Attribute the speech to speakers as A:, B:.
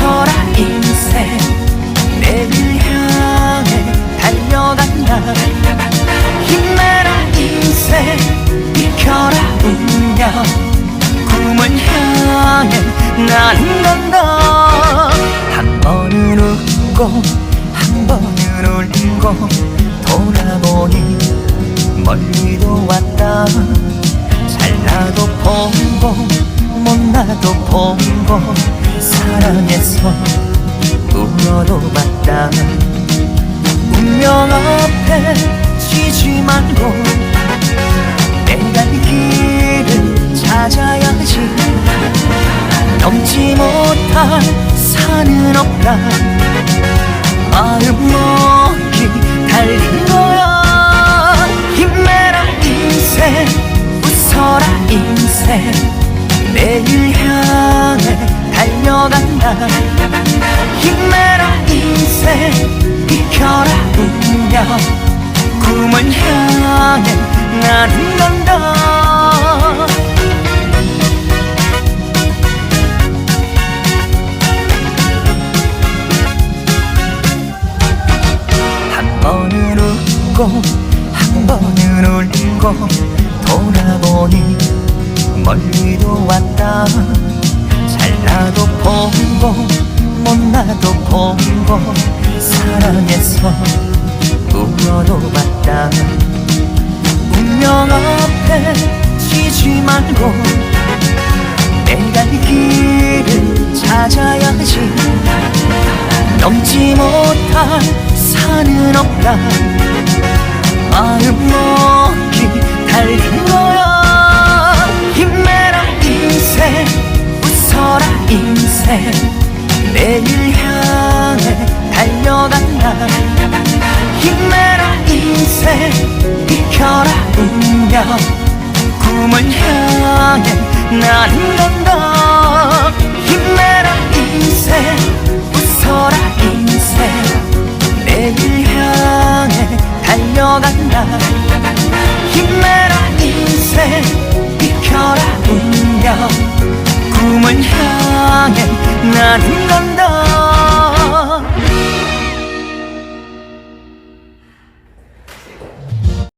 A: 서라 인생 내길 향해 달려간다 힘내라 인생 비켜라 운명. 꿈을 향해 나는 간다. 한 번은 웃고 한 번은 울고 돌아보니 멀리도 왔다. 잘나도 보고 못나도 보고 사랑해서 울어도 봤다 운명 앞에 지지 말고 내가 이 길을 찾아야지. 넘지 못할 산은 없다. 마음 먹기 인생 비켜라 운명. 꿈을 향해 나는 간다. 한 번은 웃고 한 번은 울고 돌아보니 멀리도 왔다 보고 사랑해서 울어도 봤다 운명 앞에 지지 말고 내가 이 길을 찾아야지. 넘지 못할 산은 없다. 마음 먹기 달린 거야. 힘내라 인생. 웃어라 인생. 내일 향 향해 달려간다 힘내라 인생 비켜라 운명 꿈을 향해 나는 건다 힘내라 인생 웃어라 인생 내일 향해 달려간다 힘내라 인생 비켜라 운명 꿈을 향해 나는